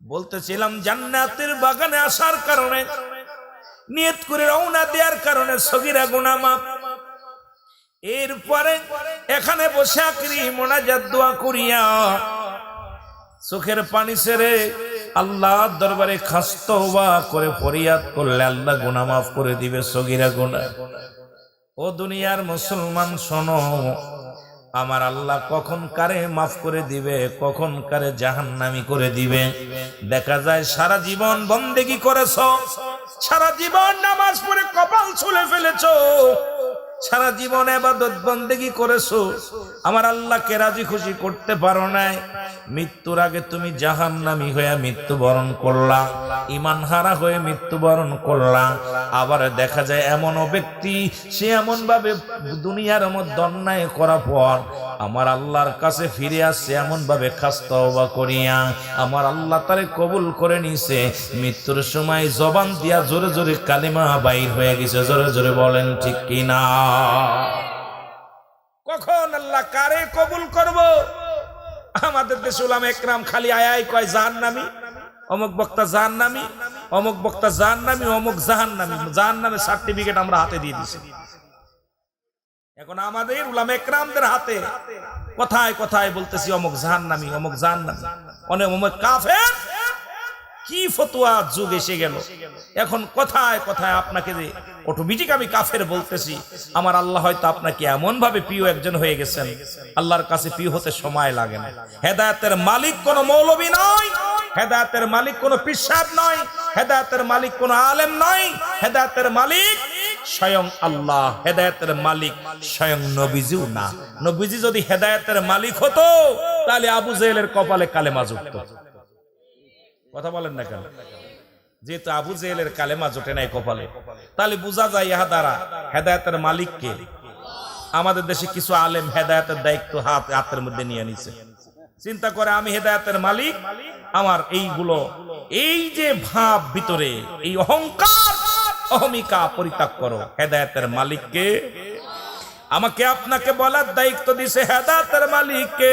বলতেছিলাম, জান্নাতের বাগানে আসার কারণে, নিয়ত করে রওনা দেওয়ার কারণে সগিরা গুনাহ মাফ। এরপরে এখানে বসে আকরি মোনাজাত দোয়া করিয়া চোখের পানি সেরে আল্লাহ দরবারে খাস্ত খাস্তবা করে ফরিয়াদ করলে আল্লাহ গুনাহ মাফ করে দিবে সগিরা গুনাহ। ও দুনিয়ার মুসলমান শোনো আমার আল্লাহ কখন কারে মাফ করে দিবে, কখন কারে জাহান্নামি করে দিবে? দেখা যায় সারা জীবন বন্দেগি করেছ, সারা জীবন নামাজ পড়ে কপাল ছুলে ফেলেছো সারা জীবন এবাদত বন্দেগি করেছ। আমার আল্লাহকে রাজি খুশি করতে পারো নাই। মৃত্যুর আগে তুমি জাহান্নামি হয়ে মৃত্যুবরণ করলা ইমান হারা হয়ে মৃত্যুবরণ করলা। আবার দেখা যায় এমনও ব্যক্তি, সে এমন ভাবে দুনিয়ার মধ্যে অন্যায় করা পর আমার আল্লাহর কাছে ফিরে আসছে এমন ভাবে খাস্তবা করিয়া। আমার আল্লাহ তারে কবুল করে নিছে। মৃত্যুর সময় জবান দিয়া জোরে জোরে কালিমা বাইর হয়ে গেছে। জোরে জোরে বলেন, ঠিক কিনা? কখন আল্লাহ কারে কবুল করব? আমাদের দেশে উলামা একরাম খালি আয়াই কয়, জাহান নামি। অমুক বক্তা জাহান নামি, অমুক বক্তা জাহান নামি, অমুক জাহান নামি। জাহান নামের সার্টিফিকেট আমরা হাতে দিয়ে দিছি। এখন আমাদের উলামা একরামদের হাতে কোথায় কোথায় বলতেছি, অমুক জাহান নামি, অমুক জাহান নামি। অনেক অমুক কাফের কি ফতুয়া যুগ এসে গেল? এখন কোথায় কোথায় আপনাকে যে অটোমেটিক আমি কাফের বলতেছি, আমার আল্লাহ হয়তো আপনাকে এমন ভাবে প্রিয় একজন হয়ে গেছেন। আল্লাহর কাছে প্রিয় হতে সময় লাগে না। হেদায়তের মালিক কোন মৌলবী নয়, হেদায়তের মালিক কোন পিসাব নয়, হেদায়তের মালিক কোন আলেম নয়, হেদায়তের মালিক স্বয়ং আল্লাহ, হেদায়তের মালিক স্বয়ং নবীজিও না। নবীজি যদি হেদায়তের মালিক হতো, তাহলে আবু জেলের কপালে কালেমা যুক্ত। কথা বলেন না কেন? যেহেতু আবু জেলের কালেমা জোটে নাই কপালে। তাহলে বোঝা যায় ইহা দ্বারা হেদায়তের মালিককে আমাদের দেশে কিছু আলেম হেদায়তের দায়িত্ব হাত হাতের মধ্যে নিয়ে নিছে। চিন্তা করে আমি হেদায়তের মালিক, আমার এইগুলো, এই যে ভাব ভিতরে, এই অহংকার, অহমিকা পরিত্যাগ করো। হেদায়তের মালিককে আমাকে আপনাকে বলার দায়িত্ব দিছে হেদায়তের মালিককে।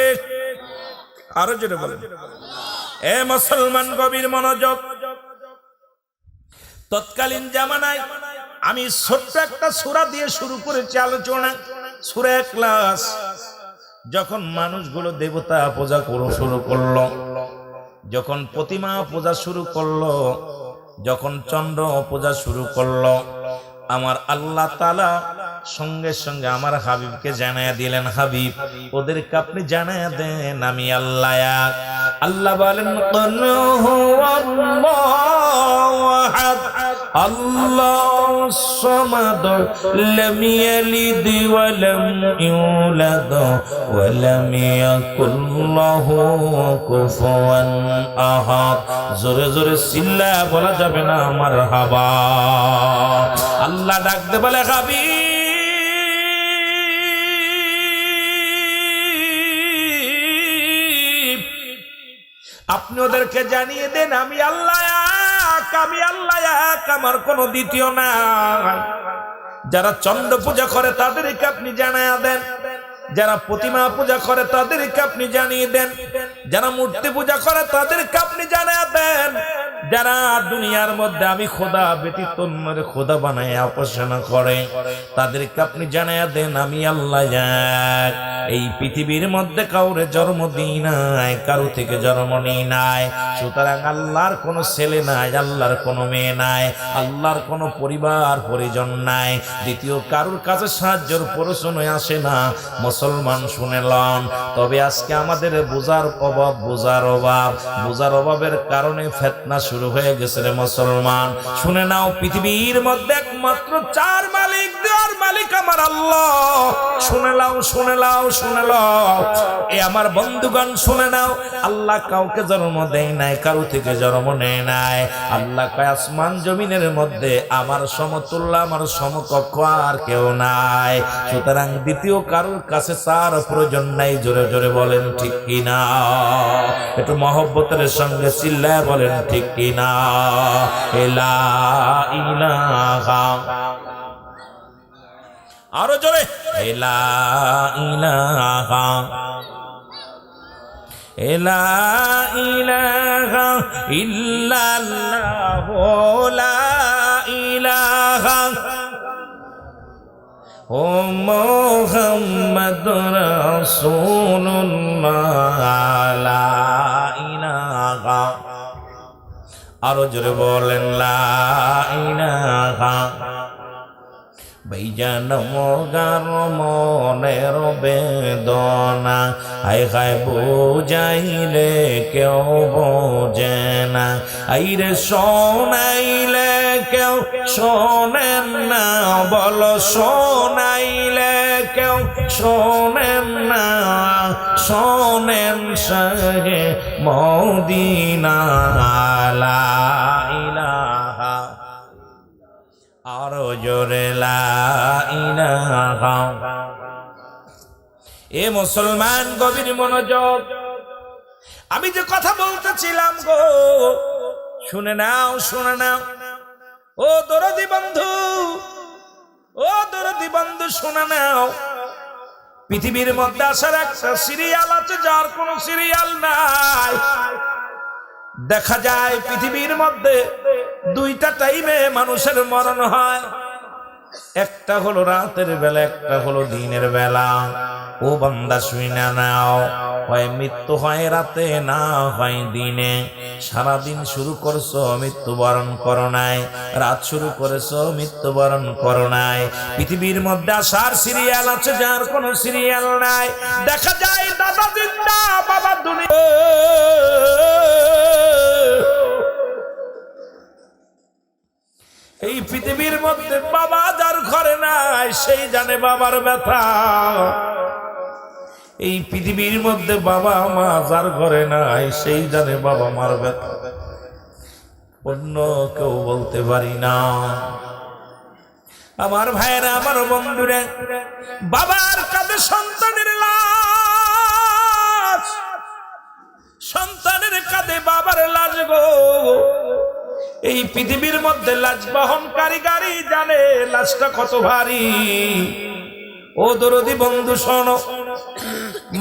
আরও যেটা বলেন। এ মুসলমান গভীর মনোযোগ। তৎকালীন জামানায় আমি ছোট্ট একটা সুরা দিয়ে শুরু করেছি আলোচনা। সুরা ক্লাস যখন মানুষগুলো দেবতা পূজা করো, শুরু করল, যখন প্রতিমা পূজা শুরু করল, যখন চন্দ্র পূজা শুরু করল, আমার আল্লাহ তালা সঙ্গে সঙ্গে আমার হাবিবকে জানায়া দিলেন হাবিব ওদেরকে আপনি জানায়া দেন আমি আল্লাহ। আল্লাহ বলেন "কুল হুয়াল্লাহু আহাদ, আল্লাহ সমাদ লম ইয়ালিদ ওয়া লম ইউলাদ ওয়া লম ইয়াকুল লাহু কুফুয়ান জোরে জোরে চিল্লা বলা যাবে না আমার হাবা আল্লাহ ডাকতে বলে হাবি আপনি ওদেরকে জানিয়ে দেন, আমি আল্লাহ আমি আল্লাহ আমার কোনো দ্বিতীয় না। যারা চন্দ্র পূজা করে তাদেরকে আপনি জানায়া দেন। যারা প্রতিমা পূজা করে তাদেরকে আপনি জানিয়ে দেন। যারা মূর্তি পূজা করে তাদেরকে আপনি জানায়া দেন। যারা দুনিয়ার মধ্যে আমি খোদা ব্যতীত খোদা বানায় উপাসনা করে, তাদেরকে আপনি জানায়া দেন, আমি আল্লাহ। এই পৃথিবীর মধ্যে কাউরে জন্ম দিই নাই, কারও থেকে জন্ম নিই নাই। সুতরাং আল্লাহর কোনো ছেলে নাই, আল্লাহর কোনো মেয়ে নাই, আল্লাহর কোনো পরিবার, পরিজন নাই। দ্বিতীয় কারোর কাছে সাহায্যের প্রশ্নই আসে না। মুসলমান শুনে লন। তবে আজকে আমাদের বোঝার অভাব বোঝার অভাব। বোঝার অভাবের কারণে ফেতনা শুরু হয়ে গেছে রে মুসলমান। শুনে নাও পৃথিবীর মধ্যে একমাত্র চার আমার আল্লাহ। শুনে নাও শুনে নাও শুনে নাও। এ আমার বন্ধুগণ, শুনে নাও। আল্লাহ কাউকে জন্ম দেয় নাই, কারও থেকে জন্ম নেয় নাই। আল্লাহ কয়, আসমান জমিনের মধ্যে আমার সমতুল্য, আমার সমকক্ষ আর কেউ নাই। সুতরাং দ্বিতীয় কারোর কাছে তার প্রয়োজন নাই, জোরে জোরে বলেন, ঠিক কিনা? একটু মহব্বতের সঙ্গে চিল্লায় বলেন, ঠিক কিনা? এলা ইলাহা আরও জোরে। এলা ইলাহা। লা ইলাহা ও মোহাম্মদ রাসূলুল্লাহ। আরও জোরে বলেন লা ইলাহা। বৈজান মগার মনের বেদনা। আই খায় বুঝাইলে কেউ বোঝে না। আইরে শোনাইলে কেউ শোনেন না। বলো শোনাইলে কেউ শোনেন না। শোনেন সহে মদিনা লা আরও জোরে এ মুসলমান গভীর মনোযোগ। আমি যে কথা বলতেছিলাম গো, শুনে নাও শুনে নাও। ও দরদি বন্ধু, ও দরদি বন্ধু, শুনে নাও। পৃথিবীর মধ্যে আসার একটা সিরিয়াল আছে, যার কোনো সিরিয়াল নাই। দেখা যায় পৃথিবীর মধ্যে দুইটা টাইমে মানুষের মরণ হয়। একটা হলো রাতের বেলা, একটা হলো দিনের বেলা। ও বান্দা, শুইনা নাও। হয় মৃত্যু হয় রাতে, না হয় দিনে। সারাদিন শুরু করছ, মৃত্যুবরণ করো নাই। রাত শুরু করেছ, মৃত্যুবরণ করো নাই। পৃথিবীর মধ্যে আসার সিরিয়াল আছে, যার কোনো সিরিয়াল নাই। দেখা যায় দাদা জিন্দা, বাবা দুনিয়া। এই পৃথিবীর মধ্যে বাবা যার ঘরে নাই, সেই জানে বাবার ব্যথা। এই পৃথিবীর মধ্যে বাবা মা যার ঘরে নাই, সেই জানে বাবা মার ব্যথা। অন্য কেউ বলতে পারি না। আমার ভাইয়েরা, আমার বন্ধুরা, বাবার কাঁধে সন্তানের লাশ। সন্তানের কাঁধে বাবার লাশ গো। এই পৃথিবীর মধ্যে লাশ বহনকারী গাড়ি জানে লাশটা কত ভারী। ও দরদি বন্ধু শোনো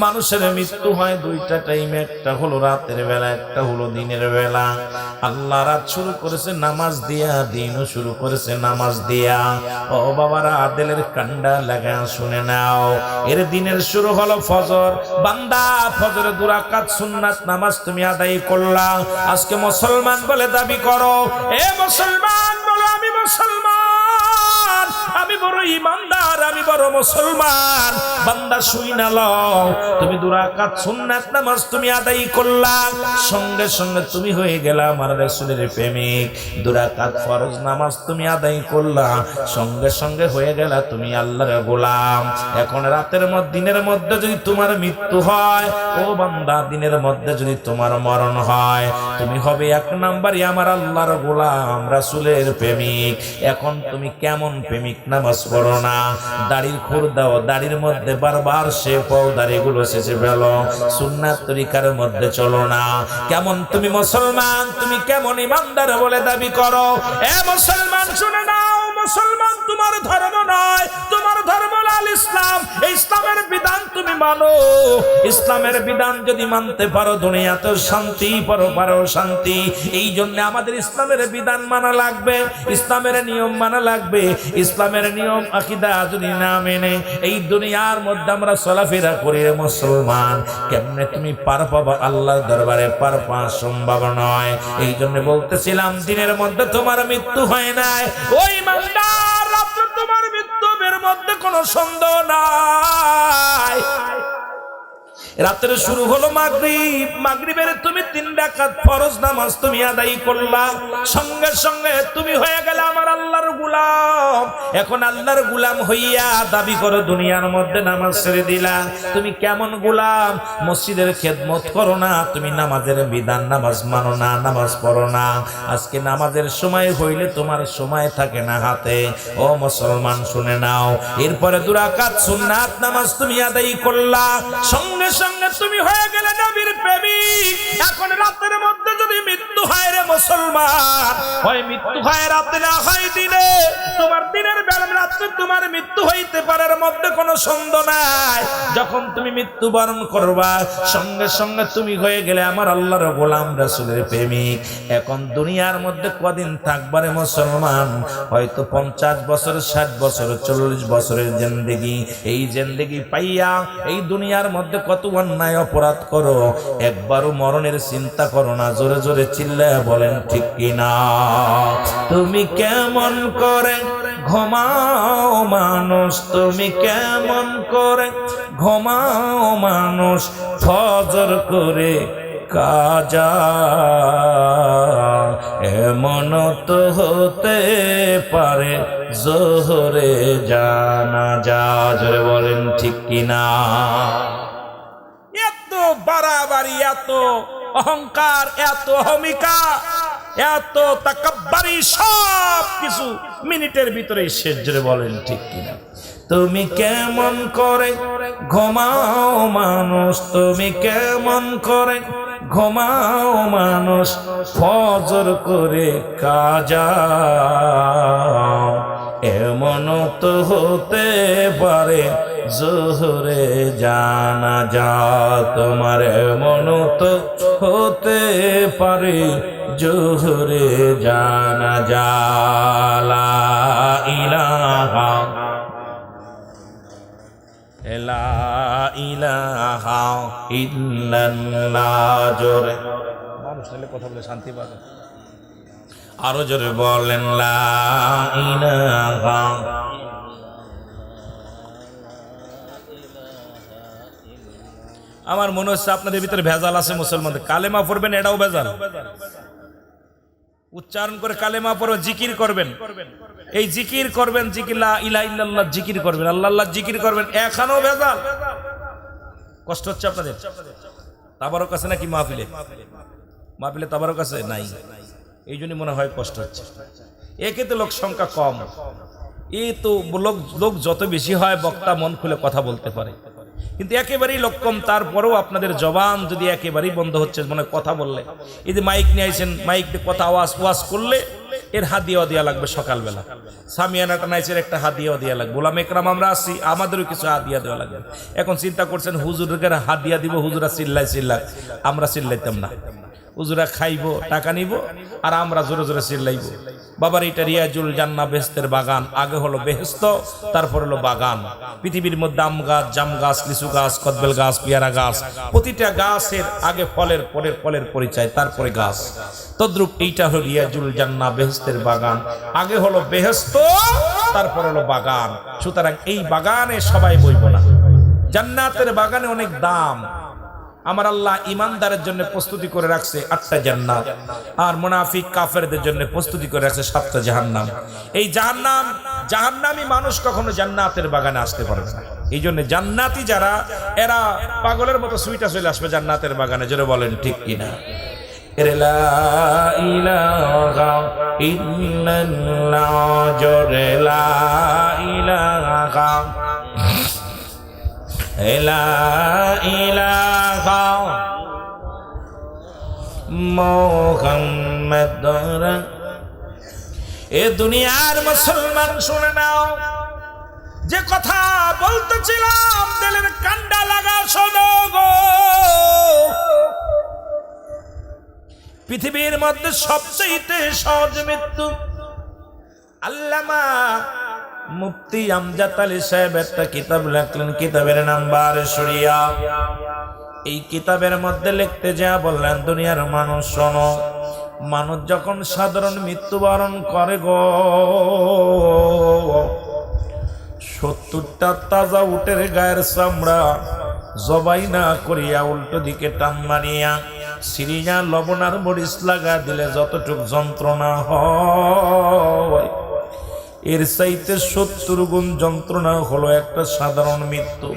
মানুষের মৃত্যু হয় দুইটা টাইমে একটা হলো রাতের বেলা, একটা হলো দিনের বেলা। আল্লাহ রাত শুরু করেছে নামাজ দিয়া, দিনও শুরু করেছে নামাজ দিয়া। ও বাবারা, আদেলের কান্ডা লাগা শুনে নাও। এর দিনের শুরু হলো ফজর। বান্দা, ফজরে দুরাকাত সুন্নাত নামাজ তুমি আদায় করলা। আজকে মুসলমান বলে দাবি করো, এ মুসলমান, বলো আমি মুসলমান। বড় ইমানদার, আমি বড় মুসলমান। বান্দা শুই না লও। তুমি দুরাকাত সুন্নাত নামাজ তুমি আদায় করলা। সঙ্গে সঙ্গে তুমি হয়ে গেলা আমার রাসূলের প্রেমিক। দুরাকাত ফরজ নামাজ তুমি আদায় করলা। সঙ্গে সঙ্গে হয়ে গেলা তুমি আল্লাহর গোলাম। এখন রাতের মধ্যে, দিনের মধ্যে যদি তোমার মৃত্যু হয়, ও বান্দা, দিনের মধ্যে যদি তোমার মরণ হয়, তুমি হবে এক নাম্বারই আমার আল্লাহর গোলাম, রাসূলের প্রেমিক। এখন তুমি কেমন প্রেমিক? পড়ো না। দাড়ির খুর দাও, দাড়ির মধ্যে বারবার সে পাও দাড়িগুলো শেষে ফেলো। সুন্নাত তরিকার মধ্যে চলো না। কেমন তুমি মুসলমান? তুমি কেমন ইমানদার বলে দাবি করো? এ মুসলমান, শুনে নাও। মুসলমান, তোমার ধর্ম নয় তোমার ধর্ম লাল ইসলাম। ইসলামের বিধান তুমি মানো। ইসলামের বিধান যদি মানতে পারো দুনিয়াতে শান্তি পরো পারো শান্তি। এই জন্য আমাদের ইসলামের বিধান মানা লাগবে, ইসলামের নিয়ম মানা লাগবে। ইসলামের নিয়ম, আকিদা যদি না মেনে, এই দুনিয়ার মধ্যে আমরা চলাফেরা করি মুসলমান। কেমনে তুমি পার পাবো? আল্লাহর দরবারে পার পাওয়া সম্ভব নয়। এই জন্য বলতেছিলাম, দিনের মধ্যে তোমার মৃত্যু হয় নাই। ওই মান্দার রাত্রে তোমার মৃত্যু মধ্যে কোনো সন্দেহ নাই। রাত্রে শুরু হলো মাগরিব। মাগরিবের তুমি তিন রাকাত ফরজ নামাজ তুমি আদায় করলা। সঙ্গে সঙ্গে তুমি হয়ে গেলে আমার আল্লাহর গুলাম। এখন আল্লাহর গুলাম হইয়া দাবি করো দুনিয়ার মধ্যে নামাজ ছেড়ে দিলা। তুমি কেমন গুলাম? মসজিদের খেদমত করো না। তুমি নামাজের বিধান নামাজ মানো না, নামাজ পড়ো না। আজকে নামাজের সময় হইলে তোমার সময় থাকে না হাতে। ও মুসলমান, শুনে নাও। এরপরে দুরাকাত সুন্নাত নামাজ তুমি আদায় করলা। সঙ্গে সঙ্গে তুমি হয়ে গেলে নবীর প্রেমিক। এখন রাতের মধ্যে যদি মৃত্যু মুসলমান। হয় মৃত্যু হয়, রাতে না হয়, দিনে। তোমার দিনের বেলা রাত্রে তোমার মৃত্যু হইতে পারে মধ্যে কোনো সন্দেহ নাই। যখন তুমি মৃত্যুবরণ করবা, সঙ্গে সঙ্গে তুমি হয়ে গেলে আমার আল্লাহর গোলাম রাসূলের প্রেমিক। এখন দুনিয়ার মধ্যে কদিন থাকবারে মুসলমান? হয়তো পঞ্চাশ বছর, ষাট বছর, চল্লিশ বছরের জিন্দেগি। এই জিন্দেগি পাইয়া এই দুনিয়ার মধ্যে কত অন্যায় অপরাধ করো? একবারও মরণের চিন্তা করো না, জোরে জোরে চিল্লায় বলেন ঠিক কিনা তুমি কেমন করে ঘুমাও মানুষ? তুমি কেমন করে ঘুমাও মানুষ? ফজর করে কাজা। এমন তো হতে পারে জোহরে জানা যা জোরে বলেন, ঠিক কিনা? এত বাড়াবাড়ি, এত অহংকার, এত অহমিকা এত তাকাব্বারি সব কিছু মিনিটের ভিতরে শেষ বলেন ঠিক কিনা? তুমি কেমন করে ঘুমাও মানুষ? তুমি কেমন করে ঘুমাও মানুষ? ফজর করে কাজা। এমন তো হতে পারে জোহরে জানা যা তোমার এমন তো হতে পারে। জোহরে জানা জালা ইলাহা লা ইলাহা ইল্লাল্লাহ জোরে। মানুষ কথা বলে শান্তি পাবে। আরও জোরে বলেন লা ইলাহা আমার মনে হচ্ছে আপনাদের ভিতরে ভেজাল আছে মুসলমানদের। কালেমা পড়বেন, এটাও ভেজাল। উচ্চারণ করে কালেমা পড়ো, জিকির করবেন। এই জিকির করবেন, জিকির লা ইলা ইল্লাল্লাহ জিকির করবেন, আল্লাহ জিকির করবেন, এখানেও ভেজাল। কষ্ট হচ্ছে আপনাদের? তাবারক আছে নাকি মাহফিলে? মাহফিলে তাবারক আছে? নাই। এই জন্য মনে হয় কষ্ট হচ্ছে। একে তো লোক সংখ্যা কম। এই তো লোক লোক যত বেশি হয়, বক্তা মন খুলে কথা বলতে পারে। কিন্তু একেবারেই লক্ষ্যম, তারপরেও আপনাদের জবান যদি একেবারেই বন্ধ হচ্ছে মানে কথা বললে। এই যে মাইক নিয়ে আইসেন মাইক কথা আওয়াজ ওয়াজ করলে এর হাদিয়াও দেওয়া লাগবে সকালবেলা। সামিয়ানাটা নাইচের একটা হাদিয়াও দেওয়া লাগবে। গোলাম একরাম, আমরা আসি আমাদেরও কিছু হাদিয়া দেওয়া লাগবে। এখন চিন্তা করছেন, হুজুরকে হাদিয়া দিব, হুজুরা চিল্লাই চিল্লাই আমরা চিল্লাইতাম না। হুজুরা খাইব, টাকা নিব, আর আমরা জোরে জোরে চিল্লাইব। বাবার এটা রিয়াজুল জান্না বেহেস্তের বাগান। আগে হলো বেহেস্ত, তারপর হলো বাগান। পৃথিবীর মধ্যে আম গাছ, জাম গাছ, লিচু গাছ, কদবেল গাছ, পেয়ারা গাছ, প্রতিটা গাছের আগে ফলের, পরের ফলের পরিচয়, তারপরে গাছ। তদ্রুপ এইটা হলো রিয়াজুল জান্না বেহেস্তের বাগান। আগে হলো বেহেস্ত, তারপর হলো বাগান। সুতরাং এই বাগানে সবাই বইব না। জান্নাতের বাগানে অনেক দাম। আমার আল্লাহ ইমানদারের জন্য প্রস্তুতি করে রাখছে আটটা জান্নাত। আর মুনাফিক কাফেরদের জন্য প্রস্তুতি করে রাখছে সাতটা জাহান্নাম। এই জাহান্নাম, জাহান্নামী মানুষ কখনো জান্নাতের বাগানে আসতে পারে না। এই জন্য জান্নাতি যারা, এরা পাগলের মতো সুইটা চলে আসবে জান্নাতের বাগানে, জোরে বলেন ঠিক কিনা। ইলাহা মোহাম্মদ এ দুনিয়ার মুসলমান শুনে নাও। যে কথা বলতেছিলাম, দিলের কান্ডা লাগা শোনো গো। পৃথিবীর মধ্যে সবচেয়ে সহজ মৃত্যু আল্লামা মুফতি আমজাদ আলী সাহেব একটা কিতাব লেখলেন। কিতাবের নাম বারেশরিয়া এই কিতাবের মধ্যে লিখতে যা বললেন, দুনিয়ার মানুষ শোনো, মানুষ যখন সাধারণ মৃত্যুবরণ করে গো, সত্তরটা তাজা উটের গায়ের চামড়া জবাই না করিয়া উল্টো দিকে টান মারিয়া সিরিয়া লবণার মরিচ লাগা দিলে যতটুক যন্ত্রণা হয়। এর চাইতে সত্তর গুণ যন্ত্রণা হলো একটা সাধারণ মৃত্যু।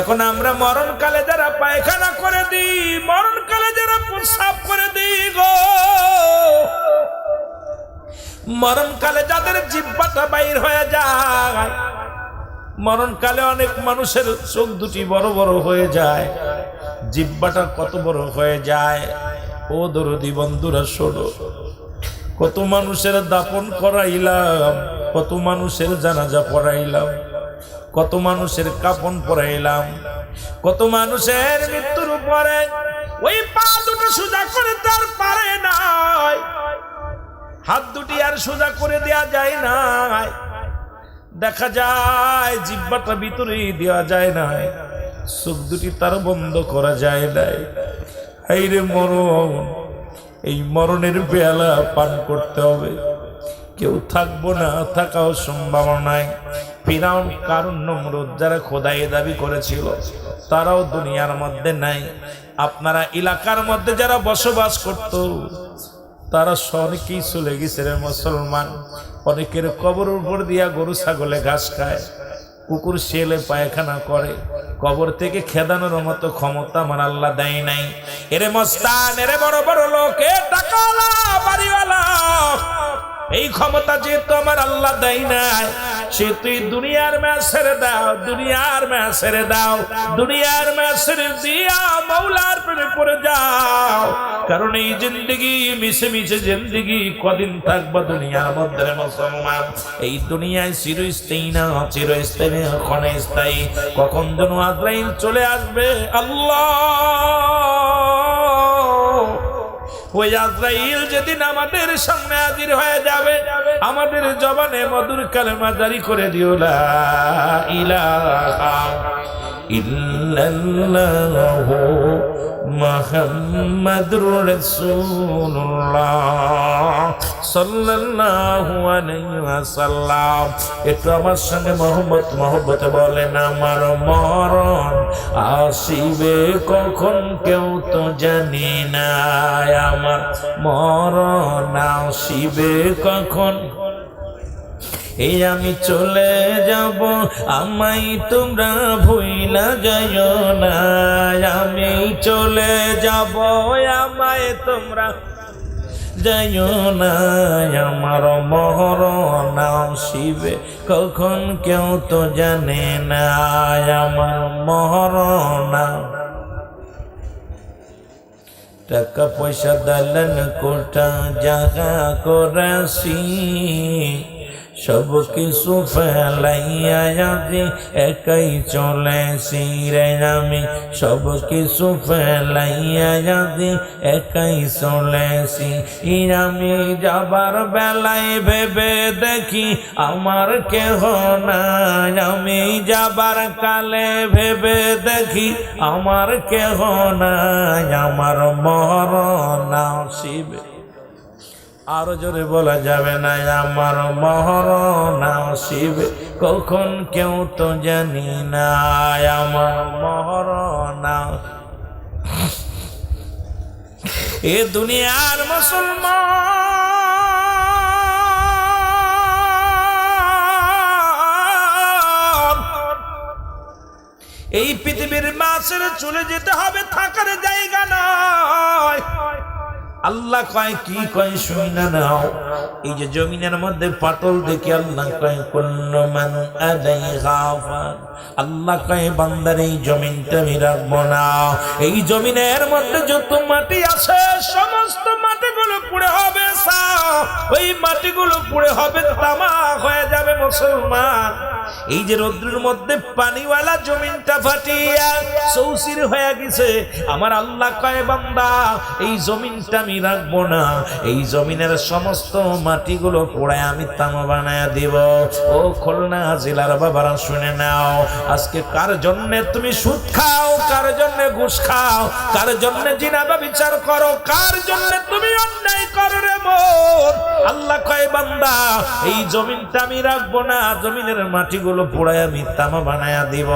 এখন আমরা মরণকালে যারা পায়খানা করে দিই, মরণকালে যারা প্রসাব করে দিই গো। মরণকালে যাদের জিব্বাটা বাইর হয়ে যায় মরণকালে অনেক মানুষের চোখ দুটি বড় বড় হয়ে যায়। জিব্বাটা কত বড় হয়ে যায়। ও দরদি বন্ধুরা, শোনো। কত মানুষের দাপন করাইলাম, কত মানুষের জানাজা পড়াইলাম, কত মানুষের কাপন পরাইলাম কত মানুষের মৃত্যুর পরে ওই পা দুটো সোজা করে তার পারে নাই। হাত দুটি আর সোজা করে দেয়া যায় না দেখা যায়, জিব্বাটা ভিতরে দেওয়া যায় না চোখ দুটি তার বন্ধ করা যায় নাই। হাইরে মরণ, এই মরণের বেলা পান করতে হবে। কেউ থাকব না, থাকাও সম্ভাবনা নাই ফিরাউন কারণ নমরুদ যারা খোদাই দাবি করেছিল, তারাও দুনিয়ার মধ্যে নাই। আপনারা এলাকার মধ্যে যারা বসবাস করত তারা অনেকেই চলে গেছে মুসলমান? অনেকের কবর উপর দিয়া গরু, ছাগলে ঘাস খায়, কুকুর শেলে পায়খানা করে। কবর থেকে খেদানোর মতো ক্ষমতা আমার আল্লাহ দেয় নাই। এরে মস্তান, এরে বড় বড় লোক এই ক্ষমতা যেহেতু আমার আল্লাহ দেয় নাই সে তুই দুনিয়ার ম্যাচ দাও, দুনিয়ার ম্যাচ দাও, দুনিয়ার ম্যাচ দিয়া মৌলার প্রেমে কারণ এই জিন্দগি মিশে মিশে জিন্দগি, কদিন থাকবা দুনিয়ার মধ্যে মুসলমান। এই দুনিয়ায় চিরস্থায়ী না চিরস্থায়ী না ক্ষণস্থায়ী কখন যেন আজরাইল চলে আসবে, আল্লাহ! ওই আজরাইল যেদিন আমাদের সামনে হাজির হয়ে যাবে, আমাদের জবানে মধুর কালেমা জারি করে দিও, লা ইলাহা ইল্লাল্লাহ মুহাম্মাদুর রাসূলুল্লাহ সাল্লাল্লাহু আলাইহি ওয়াসাল্লাম একটু আমার সঙ্গে মোহাম্মদ মোহব্বতে বলেন, আমার মরণ আসিবে কখন কেউ তো জানি না আমার মরণ আসিবে কখন এই আমি চলে যাব আমাই তোমরা ভুইলা যাইও না। আমি চলে যাব, আমায় তোমরা যাইও না। আমার মরণ শিবে, কখন কেউ তো জানে না। আমার মরণ টাকা পয়সা দালান কোটা জাগা করাসি সব কিছু ফেলাইয়া আজি একাই চলেছি রে আমি সব কিছু ফেলাইয়া আজি একাই চলেছি আমি যাবার বেলায় ভেবে দেখি আমার কেহ নাই। আমি যাবার কালে ভেবে দেখি আমার কেহ নাই। আমার মরণ শিবে আরও জোরে বলা যাবে না, আমার মহরণ শিবে কখন কেউ তো জানি না, আমার মহরণ এ দুনিয়ার মুসলমান। এই পৃথিবীর মাছের চলে যেতে হবে, থাকার জায়গা নয় আল্লাহ কয়, কি কয় শুই না নাও? এই যে জমিনের মধ্যে পাটল দেখি আল্লাহ কয় কোন আল্লাহ কয়, বান্দার এই জমিনটা আমি রাখব না। এই জমিনের মধ্যে যত মাটি আছে, সমস্ত মাটিগুলো পুড়ে হবে। ওই মাটিগুলো পুড়ে হবে, তামা হয়ে যাবে মুসলমান। এই যে মধ্যে পানিওয়ালা জমিনটা ফাটিয়া হয়ে গেছে, আমার আল্লাহ কয়, বান্দা, এই জমিনটা আমি রাখব না। এই জমিনের সমস্ত মাটিগুলো আমি বানায় দিব। ও খুলনা জেলার বাবারা, শুনে নাও, আজকে কার জন্য তুমি সুদ খাও, কার জন্য ঘুষ খাও, কার জন্য জিনাবা বিচার করো, কার জন্য তুমি অন্যায় করো রে আল্লাহ কয়, বান্দা, এই জমিনটা আমি রাখব না, জমিনের মাটিগুলো পোড়ায় আমি তামা বানায়া দিব।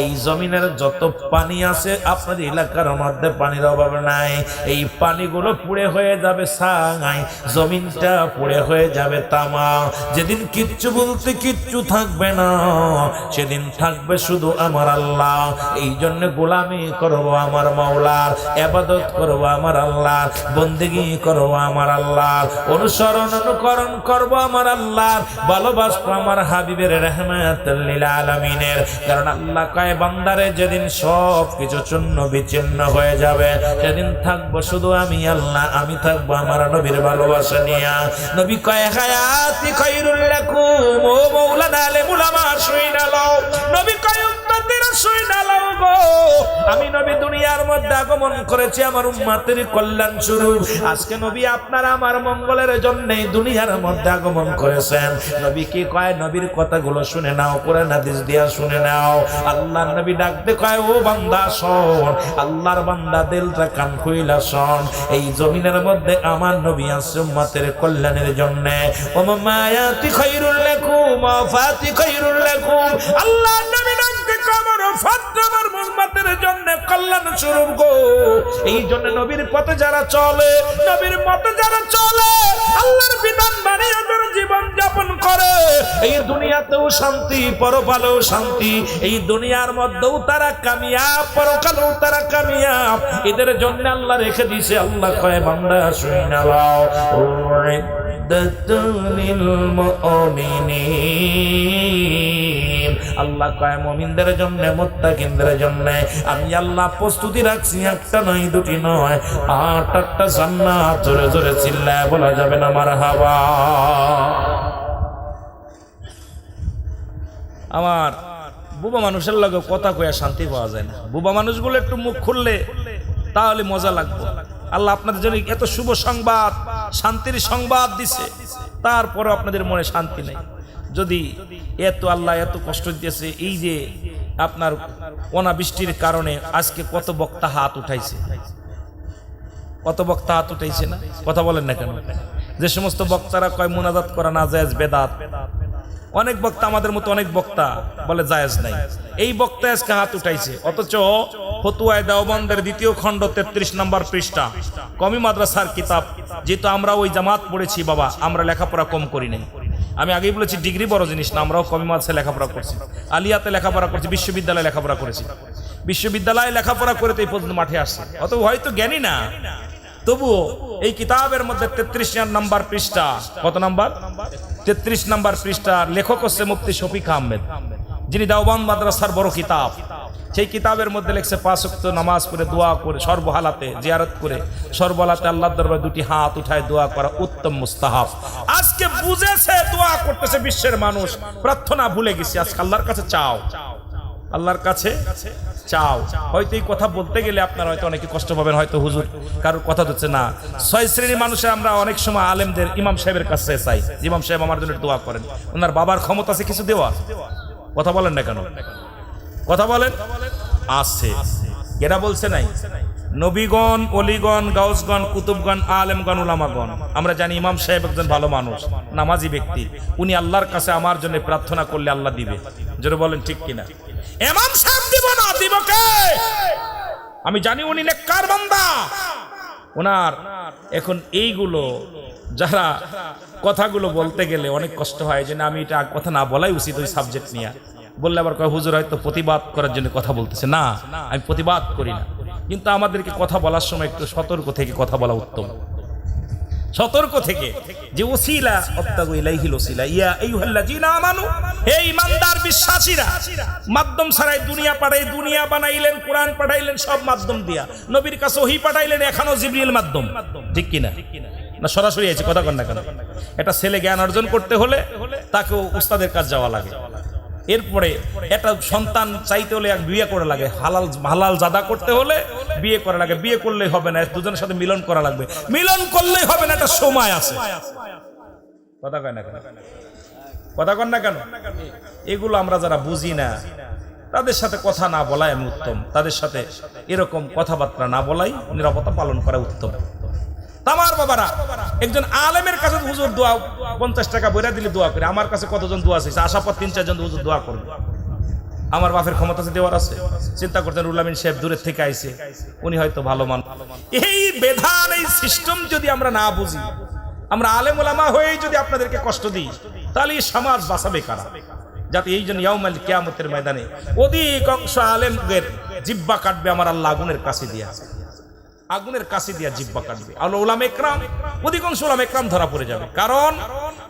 এই জমিনের যত পানি আছে, আপনার এলাকার মধ্যে পানির অভাব নাই। এই পানিগুলো পুড়ে হয়ে যাবে সাঙাই জমিনটা পুড়ে হয়ে যাবে তামা। যেদিন কিচ্ছু বলতে কিচ্ছু থাকবে না, সেদিন থাকবে শুধু আমার আল্লাহ। এই জন্য গোলামি করব আমার মাওলার, এবাদত করব আমার আল্লাহ বন্দিগি করব আমার আল্লাহ। অনুসরণ, অনুকরণ করব আমার আল্লাহর ভালোবাসবো আমার হাবিবের কারণ আল্লাহ কয়, বান্দারে, যেদিন সব কিছু চূর্ণ বিচ্ছিন্ন হয়ে যাবে, সেদিন থাকব শুধু আমি আল্লাহ, আমি থাকব আমার নবীর ভালোবাসা নিয়া। নবী কয়, হায়াতি নবী কয় উম্মতেরা শুইনা লও গো। আমি নবী দুনিয়ার মধ্যে আগমন করেছি, আমার উম্মতের কল্যাণ স্বরূপ। আজকে নবী আপনার আমার মঙ্গলের জন্য দুনিয়ার মধ্যে আগমন করেছেন। নবী কি কয়? নবীর কথাগুলো শুনে নাও, কোরআন হাদিস দিয়া শুনে নাও। আল্লাহর নবী ডাকতে কয়, ও বান্দা, শোন, আল্লাহর বান্দা দিলটা কান খুইলা শোন। এই জমিনের মধ্যে আমার নবী আছে উম্মতের কল্যাণের জন্য। ও মায়াতি খায়রুল লাকুম ফাতি খায়রুল লাকুম। আল্লাহর নবী স্বরূপ গো। এই জন্য নবীর পথে যারা চলে, নবীর পথে যারা চলে, আল্লাহর বিধান মানে ওদের জীবন যাপন করে। এই দুনিয়াতেও শান্তি, পরকালেও শান্তি। এই দুনিয়ার মধ্যেও তারা কামিয়াব, পরকালেও তারা কামিয়াব। এদের জন্য আল্লাহ রেখে দিয়েছে, আল্লাহ কয়, বান্দা শুনে নাও মুমিনিন। আল্লাহ কয়, মুমিনদের জন্য, মুত্তাকিনদের জন্য। আমি আল্লাহ প্রস্তুতি রাখছি, একটা নয়, দুটি নয়। আট, আটটা জান্নাত, জোরে জোরে চিল্লায় বলা যাবে না আমার হাওয়া আমার বুবা মানুষের লগে কথা কয়ে শান্তি পাওয়া যায় না। বুবা মানুষগুলো একটু মুখ খুললে তাহলে মজা লাগবে। আল্লাহ আপনাদের জন্য এত শুভ সংবাদ, শান্তির সংবাদ দিছে। তারপরে আপনাদের মনে শান্তি নেই। যদি এত আল্লাহ এত কষ্ট দিয়েছে এই যে আপনার অনাবৃষ্টির কারণে আজকে কত বক্তা হাত উঠাইছে। কত বক্তা হাত উঠাইছে না? কথা বলেন না কেন? যে সমস্ত বক্তারা কয়, মুনাজাত করা না জায়েজ, বেদাত। অনেক বক্তা আমাদের মতো অনেক বক্তা বলে জায়েজ নাই। এই বক্তা আজকে হাত উঠাইছে। অথচ ফতুয়ায় দেওবন্দের দ্বিতীয় খণ্ড তেত্রিশ নম্বর পৃষ্ঠা, কমি মাদ্রাসার কিতাব, যেহেতু আমরা ওই জামাত পড়েছি বাবা, আমরা লেখাপড়া কম করি নাই। আমি আগেই বলেছি, ডিগ্রি বড় জিনিস না, আমরাও কমি মাদ্রাসায় লেখাপড়া করছি। আলিয়াতে লেখাপড়া করছি, বিশ্ববিদ্যালয়ে লেখাপড়া করেছি। বিশ্ববিদ্যালয়ে লেখাপড়া করে তো এই পর্যন্ত মাঠে আসছে। অত হয়তো জ্ঞানী না। তবুও এই কিতাবের মধ্যে তেত্রিশ নাম্বার পৃষ্ঠা। কত নাম্বার? তেত্রিশ নাম্বার পৃষ্ঠা লেখক হচ্ছে মুফতি শফিক আহমেদ, যিনি দাওবান মাদ্রাসার বড় কিতাব। সেই কিতাবের মধ্যে লেখছে, পাঁচ ওয়াক্ত নামাজ পড়ে দোয়া করে, সর্বহালাতে জিয়ারত করে, সর্বহালাতে আল্লাহ দরবার দুটি হাত উঠায় দোয়া করা উত্তম মুস্তাহাব। আজকে বুঝেছে, দোয়া করতেছে বিশ্বের মানুষ। প্রার্থনা ভুলে গেছি, আজকে আল্লাহর কাছে চাও। আল্লাহর কাছে চাও। হয়তো এই কথা বলতে গেলে আপনারা হয়তো অনেকে কষ্ট পাবেন, হয়তো হুজুর কারোর কথা হচ্ছে না। ছয় শ্রেণির মানুষের আমরা অনেক সময় আলেমদের ইমাম সাহেবের কাছে চাই। ইমাম সাহেব আমার জন্য দোয়া করেন। ওনার বাবার ক্ষমতা আছে, কিছু দেওয়া কথা বলেন না কেন? কথা বলেন? আছে। এরা বলছে নাই? নবীগণ, অলিগণ, গাউসগণ, কুতুবগণ, আলেমগণ, উলামাগণ। আমরা জানি ইমাম সাহেব একজন ভালো মানুষ, নামাজি ব্যক্তি। উনি আল্লাহর কাছে আমার জন্য প্রার্থনা করলে আল্লাহ দিবে। জোরে বলেন, ঠিক কিনা? ইমাম সাহেব দিব না, দিব কে? আমি জানি উনি নেককার বান্দা। ওনার এখন এইগুলো, যারা কথাগুলো বলতে গেলে অনেক কষ্ট হয় যে না আমি এটা কথা না বলাই উচিত ওই সাবজেক্ট নিয়ে। বললে আবার কয়, হুজুর হয়তো প্রতিবাদ করার জন্য কথা বলতেছে। না, আমি প্রতিবাদ করি না। কিন্তু আমাদেরকে কথা বলার সময় একটু সতর্ক থেকে কথা বলা উত্তম। সতর্ক থেকে যে ওসিলা ইলাইহিল ওসিলা, ইয়া আইয়ুহাল্লাযিনা আমানু, হে ঈমানদার বিশ্বাসীরা, মাধ্যম ছাড়াই দুনিয়া পাঠাই দুনিয়া বানাইলেন, কোরআন পাঠাইলেন, সব মাধ্যম দিয়া। নবীর কাছে ওহী পাঠাইলেন, এখনও জিবরিল মাধ্যম। ঠিক কিনা? না, সরাসরি আছে কথা কন কেন? একটা ছেলে জ্ঞান অর্জন করতে হলে তাকেও উস্তাদের কাজ যাওয়া লাগে। এরপরে একটা সন্তান চাইতে হলে এক বিয়ে করা লাগে। হালাল হালাল জাদা করতে হলে বিয়ে করা লাগে। বিয়ে করলেই হবে না, দুজনের সাথে মিলন করা লাগবে। মিলন করলেই হবে না, একটা সময় আছে। কথা কয় না কেন? কথা কন না কেন? এগুলো আমরা যারা বুঝি না, তাদের সাথে কথা না বলাই আমি উত্তম। তাদের সাথে এরকম কথাবার্তা না বলাই নিরাপত্তা পালন করা উত্তম। তামার বাবারা, একজন আলেমের কাছে হুজুর দোয়া পঞ্চাশ টাকা বইরা দিলে দোয়া করে, আমার কাছে কতজন দোয়া আছে আশা পর তিন, চারজন হুজুর দোয়া করবে। আমার বাপের ক্ষমতা আছে দেওয়ার আছে, চিন্তা করতেন রুলামিন সাহেব দূরের থেকে আইছে, উনি হয়তো ভালো মান এই বেধান, এই সিস্টেম যদি আমরা না বুঝি, আমরা আলেম ওলামা হয়েই যদি আপনাদেরকে কষ্ট দিই, তাহলে এই সমাজ বাঁচাবে কারা? যাতে এই জন্য ইয়াউমাল কিয়ামতের ময়দানে অধিক অংশ আলেমদের জিব্বা কাটবে আমার আল্লাহ আগুনের কাছে দিয়া। আগুনের কাছে দিয়া জিব্বা কাটবে। আর ওলাম একরাম, অধিকাংশ ওলাম একরাম ধরা পড়ে যাবে। কারণ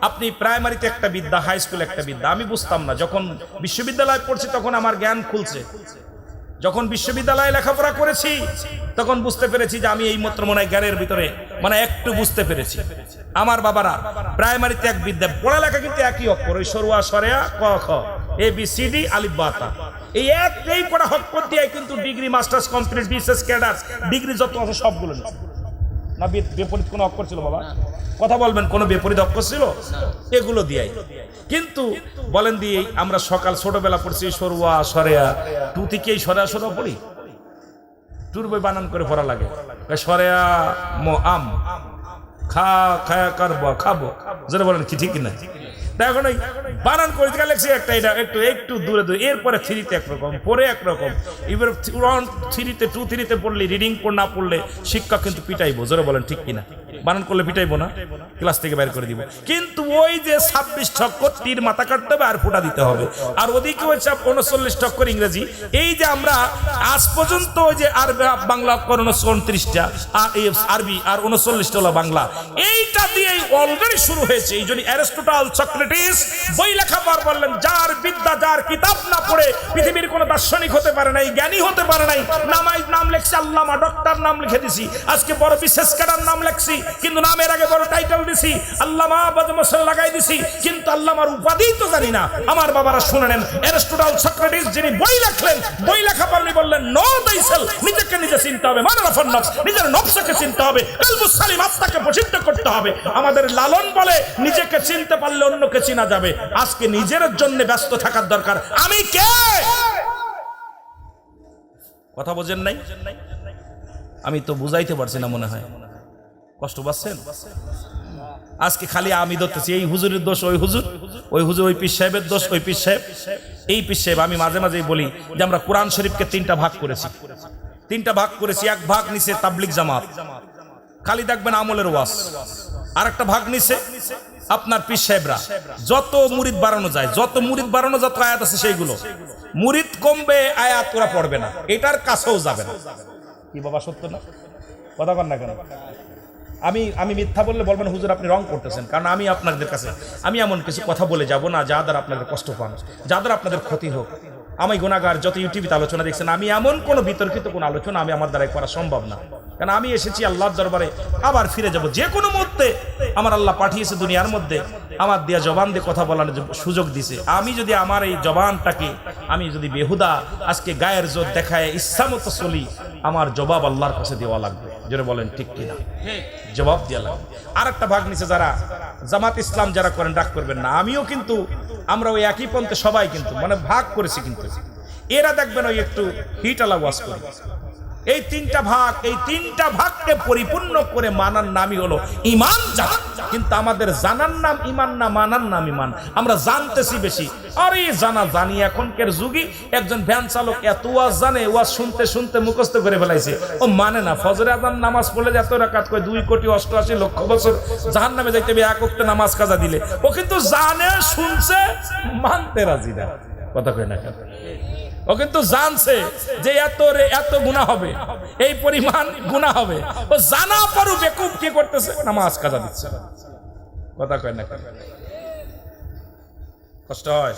আপনি প্রাইমারিতে একটা বিদ্যা, হাই স্কুলে একটা বিদ্যা। আমি বুঝতাম না, যখন বিশ্ববিদ্যালয়ে পড়ছি তখন আমার জ্ঞান খুলছে। যখন বিশ্ববিদ্যালয়ে লেখাপড়া করেছি, তখন বুঝতে পেরেছি যে আমি এই মাত্র মনে হয় জ্ঞানের ভিতরে মানে একটু বুঝতে পেরেছি। আমার বাবারা, প্রাইমারিতে এক বিদ্যা, পড়ালেখা কিন্তু একই অক্ষর, ওই সরুয়া, সরেয়া, ক, খ, এ, বি, সি, ডি, আলিফ বাতা এই এক এই হক দিয়ে কিন্তু ডিগ্রি মাস্টার্স কমপ্লিট বিশেষ ক্যাডার ডিগ্রি যত আছে সবগুলো না বিপরীত কোনো অক্ষর ছিল বাবা? কথা বলবেন, কোনো বিপরীত অক্ষর ছিল? এগুলো দিয়াই। কিন্তু বলেন দিয়ে আমরা সকাল ছোটবেলা পড়ছি সরুয়া, সরেয়া। টু থেকে এই সরেয়া সরেয়া পড়ি? টুর বই বানান করে পড়া লাগে। সরেয়া ম আম। খা, খায়া কারবো, খাব। যেটা বলেন কি, ঠিক না? এখন ওই বানান করে দিকে লেখছি একটা এটা একটু একটু দূরে দূরে। এরপরে থ্রিতে একরকম, পরে একরকম। এবার থ্রিতে, টু থ্রিতে পড়লে, রিডিং না পড়লে শিক্ষক কিন্তু পিটাইবো। জোরে বলেন, ঠিক কিনা? বানান করলে পিটাইবো না? ক্লাস থেকে বের করে দিব। কিন্তু ওই যে ছাব্বিশ ছক্কর তীর মাথা কাটতে হবে আর ফুটা দিতে হবে। আর ওদিকে হচ্ছে উনচল্লিশ ছক্কর ইংরেজি। এই যে আমরা আজ পর্যন্ত ওই যে আর বাংলা অক্ষর উনত্রিশটা আর আরবি আর উনচল্লিশটা হলো বাংলা। এইটা দিয়েই অলরেডি শুরু হয়েছে। এই জন্য অ্যারিস্টোটাল, সক্রেটিস বই লেখা পার বললেন, যার বিদ্যা, যার কিতাব না পড়ে পৃথিবীর কোনো দার্শনিক হতে পারে নাই, জ্ঞানী হতে পারে নাই। নামাই নাম লেখছি, আল্লামা, ডক্টর নাম লিখে দিছি। আজকে বড় বিশেষ ক্যাডার নাম লেখছি, কিন্তু নামের আগে বড় টাইটেল দিছি, আল্লামা বদমসল লাগাই দিছি, কিন্তু আল্লামার উপাধি তো জানি না। আমার বাবারা শুনে নেন, অ্যারিস্টোটাল সক্রেটিস যিনি বই লেখলেন, বই লেখা পারলি বললেন, নো দাইসেল, নিজেকে নিজে চিনতে হবে মানে মানারাফন নফস, নিজের নফসকে চিনতে হবে, কালবুস সালিম আত্মাকে প্রসিদ্ধ করতে হবে। আমাদের লালন বলে, নিজেকে চিনতে পারলে অন্যকে চিনা যাবে। আজকে নিজের জন্য ব্যস্ত থাকার দরকার। আমি কে? কথা বোঝেন নাই? আমি তো বুঝাইতে পারছি না মনে হয়। কষ্ট পাচ্ছেন? আজকে খালি আমি ধরতেছি, এই হুজুরের দোষ, ওই হুজুর ওই হুজুর, ওই পীর সাহেবের দোষ, ওই পীর সাহেব। এই পীর সাহেব, আমি মাঝে মাঝেই বলি যে আমরা কোরআন শরীফকে তিনটা ভাগ করেছি। তিনটা ভাগ করেছি, এক ভাগ নিচে তাবলিক জামাত। খালি দেখবেন আমলের ওয়াস আর একটা ভাগ নিচে আপনার পীর সাহেবরা, যত মুরিদ বাড়ানো যায়, যত মুরিদ বাড়ানো যত আয়াত আছে সেইগুলো, মুরিদ কমবে, আয়াত ওরা পড়বে না। এটার কাছেও যাবে না। কি বাবা, সত্য না? কথা কর না কেন? আমি আমি মিথ্যা বললে বলবেন, হুজুর, আপনি রং করতেছেন, কারণ আমি আপনাদের কাছে, আমি এমন কিছু কথা বলে যাব না, যা দ্বারা আপনাদের কষ্ট পান, যা দ্বারা আপনাদের ক্ষতি হোক। আমি গুণাগার যত ইউটিউবে আলোচনা দেখছেন, আমি এমন কোনো বিতর্কিত কোনো আলোচনা আমি আমার দ্বারাই করা সম্ভব না। কারণ আমি এসেছি আল্লাহর দরবারে, আবার ফিরে যাব। যে কোনো মুহূর্তে আমার আল্লাহ পাঠিয়েছে দুনিয়ার মধ্যে, আমার দিয়া জবান দিয়ে কথা বলার সুযোগ দিছে। আমি যদি আমার এই জবানটাকে, আমি যদি বেহুদা, আজকে গায়ের জোর দেখায় ইচ্ছামতো চলি আমার জবাব আল্লাহর কাছে দেওয়া লাগবে। জোরে বলেন, ঠিক কিনা? জবাব দেওয়া লাগবে আর একটা ভাগ নিচে যারা, জামাত ইসলাম যারা করেন ডাক করবেন না। আমিও কিন্তু, আমরা ওই একই পন্থে সবাই কিন্তু মানে ভাগ করেছি কিন্তু। এরা দেখবেন ওই একটু হিট আলা ওয়াজ করে। এই তিনটা ভাগ, এই তিনটা ভাগকে পরিপূর্ণ করে মানার নামই হলো ইমান জানা কিন্তু আমাদের জানার নাম ইমান না মানার নাম ইমান। আমরা জানতেছি বেশি। আরে জানা জানি এখনকার যুগে একজন ভ্যান চালক এত ওয়াজ জানে ওয়াজ শুনতে শুনতে মুখস্থ করে ফেলাইছে। ও মানে না, ফজরে আজান নামাজ পড়লে এত রাকাত করে দুই কোটি অষ্টআশি লক্ষ বছর জাহান নামে যাইতে হবে, এক উক্ত নামাজ কাজা দিলে। ও কিন্তু জানে, শুনছে, মানতে রাজি না। কথা কয় না কেন? ও কিন্তু জানছে যে এত রে, এত গুণা হবে। এই পরিমাণ গুণা হবে। ও জানা পরও বেকুব কি করতেছে? নামাজ কাজা দিচ্ছে। কথা কয় না কষ্ট হয়?